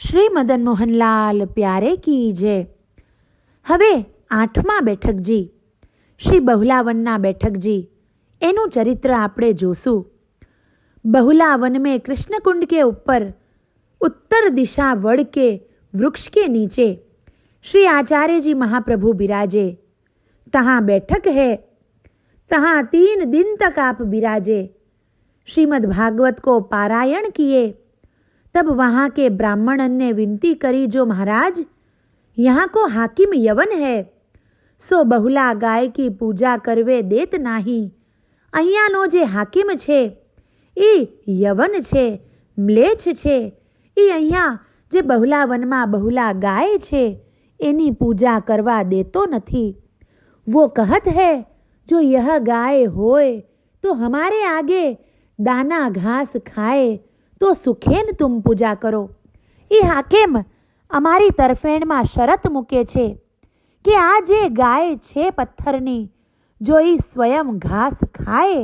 શ્રી મદન મોહનલાલ પ્યારે કી જય હવે આઠમા બેઠકજી શ્રી બહુલાવનના બેઠકજી એનું ચરિત્ર આપણે જોશું बहुलावन में कृष्ण कुंड के ऊपर उत्तर दिशा वड़ के वृक्ष के नीचे श्री आचार्य जी महाप्रभु विराजे तहाँ बैठक है तहाँ तीन दिन तक आप विराजे श्रीमद् भागवत को पारायण किए तब वहाँ के ब्राह्मण ने विनती करी जो महाराज यहाँ को हाकिम यवन है સો બહુલા ગાય કી પૂજા કરવે દેત નાહી અહીંયાનો જે હાકિમ છે એ યવન છે મ્લેચ્છ છે એ અહીંયા જે બહુલા વનમાં બહુલા ગાય છે એની પૂજા કરવા દેતો નથી वो कहत है जो यह गाय होय तो हमारे आगे दाना घास खाए તો સુખેન તુમ પૂજા કરો. એ હાકેમ અમારી તરફેણમાં શરત મૂકે છે કે આ જે ગાય છે પથ્થરની, જો એ સ્વયં ઘાસ ખાય,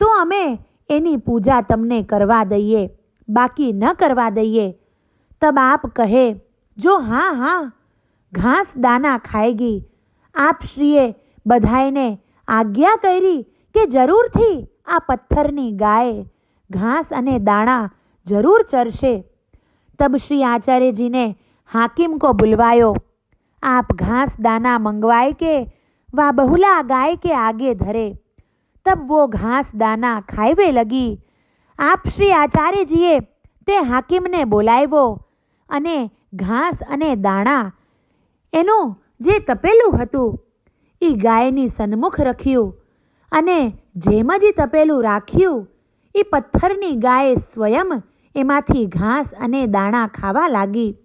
તો અમે એની પૂજા તમને કરવા દઈએ, બાકી ન કરવા દઈએ. તબ આપ કહે, જો હા હા, ઘાસ દાના ખાયગી આપ શ્રીએ બધાયને આજ્ઞા કરી કે જરૂરથી આ પથ્થરની ગાય, ઘાસ અને દાણા જરૂર ચરશે तब श्री आचार्य जी ने हाकिम को बुलवायो आप घास दाना मंगवाए के वा बहुला गाय के आगे धरे तब वो घास दाना खाइवे लगी આપ શ્રી આચાર્યજીએ તે હાકીમને બોલાવ્યો અને ઘાસ અને દાણા એનું જે તપેલું હતું એ ગાયની સન્મુખ રખ્યું અને જેમ જ એ તપેલું રાખ્યું એ પથ્થરની ગાય સ્વયં એમાંથી ઘાસ અને દાણા ખાવા લાગી.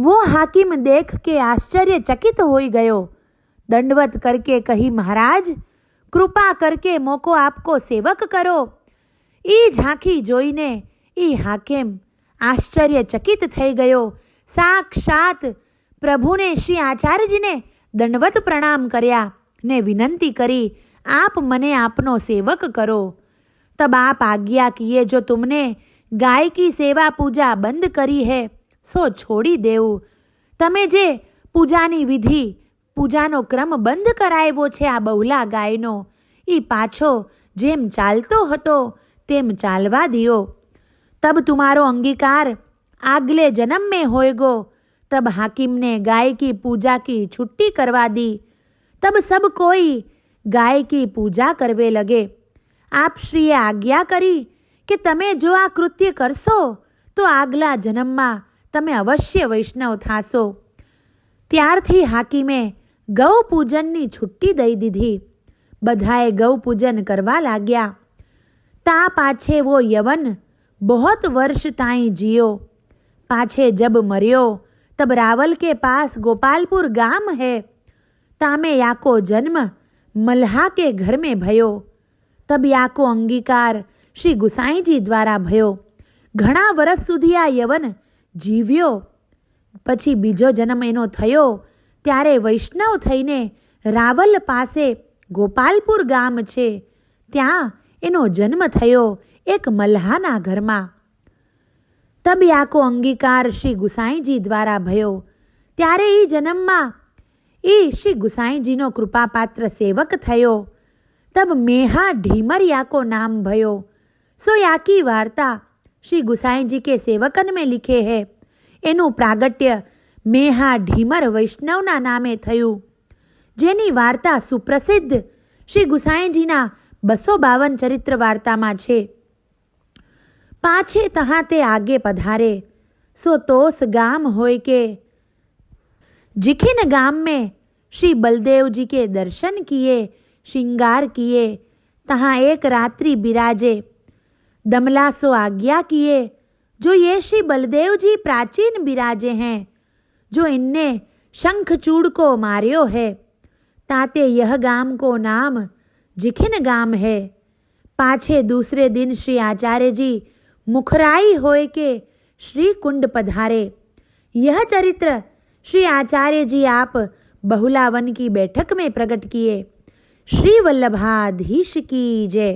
વો હાકીમ દેખ કે આશ્ચર્યચકિત હોઈ ગયો. દંડવત કરકે કહી, મહારાજ, કૃપા કરકે મોકો આપકો સેવક કરો. ઈ ઝાંખી જોઈને ઈ હાકેમ આશ્ચર્યચકિત થઈ ગયો. સાક્ષાત પ્રભુને શ્રી આચાર્યજીને દંડવત પ્રણામ કર્યા ને વિનંતી કરી, આપ મને આપનો સેવક કરો. तब आप आज्ञा किए जो तुमने गाय की सेवा पूजा બંધ કરી હે સો છોડી દેવું તમે જે પૂજાની વિધિ પૂજાનો ક્રમ બંધ કરાવ્યો છે આ બહુલા ગાયનો એ પાછો જેમ ચાલતો હતો તેમ ચાલવા દિયો તબ તુમારો અંગીકાર આગલે જન્મ में होएगो तब हाकिम ने गाय की पूजा की छुट्टी करवा दी तब सब कोई गाय की पूजा करवे लगे આપશ્રીએ આજ્ઞા કરી કે તમે જો આ કૃત્ય કરશો, તો આગલા જન્મમાં તમે અવશ્ય વૈષ્ણવ થાશો. ત્યારથી હાકીમે ગૌ પૂજનની છુટ્ટી દઈ દીધી. બધાએ ગૌ પૂજન કરવા લાગ્યા. તા પાછે વો યવન, બહોત વર્ષ તાઈ જીયો. પાછે જબ મર્યો, તબ રાવલ કે પાસ ગોપાલપુર ગામ હે. તામે યાકો જન્મ, મલ્હા કે ઘર મેં ભયો. તબ યાકો અંગીકાર શ્રી ગુસાઈજી દ્વારા ભયો. ઘણા વર્ષ સુધી આ યવન જીવ્યો. પછી બીજો જન્મ એનો થયો ત્યારે વૈષ્ણવ થઈને રાવલ પાસે ગોપાલપુર ગામ છે. ત્યાં એનો જન્મ થયો એક મલ્હાના ઘરમાં. તબ યાકો અંગીકાર શ્રી ગુસાઈજી દ્વારા ભયો. ત્યારે એ જન્મમાં એ શ્રી ગુસાઈજીનો કૃપાપાત્ર સેવક થયો. तब मेहा ढीमर याको नाम भयो सो याकी वार्ता श्री गुसाई जी के सेवकन में लिखे है એનું પ્રાગટ્ય મેહા ઢીમર વૈષ્ણવના નામે થયું જેની વાર્તા સુપ્રસિદ્ધ શ્રી ગુસાઈજીના બસો બાવન ચરિત્ર વાર્તામાં છે પાછે તહાં તે આગે પધારે સો તોસ ગામ હોય કે जिखिन गाम में श्री बलदेव जी के दर्शन किए श्रृंगार किए, तहाँ एक रात्रि बिराजे। दमला सो आज्ञा किए, जो ये श्री बलदेव जी प्राचीन बिराजे हैं, जो इनने शंखचूड़ को मार्यो है। ताते यह गाम को नाम जिखिन गाम है। पाछे दूसरे दिन श्री आचार्य जी मुखराई होए के श्री कुंड पधारे। यह चरित्र श्री आचार्य जी आप बहुलावन की बैठक में प्रकट किए। શ્રી વલ્લભાધીશ કી જય.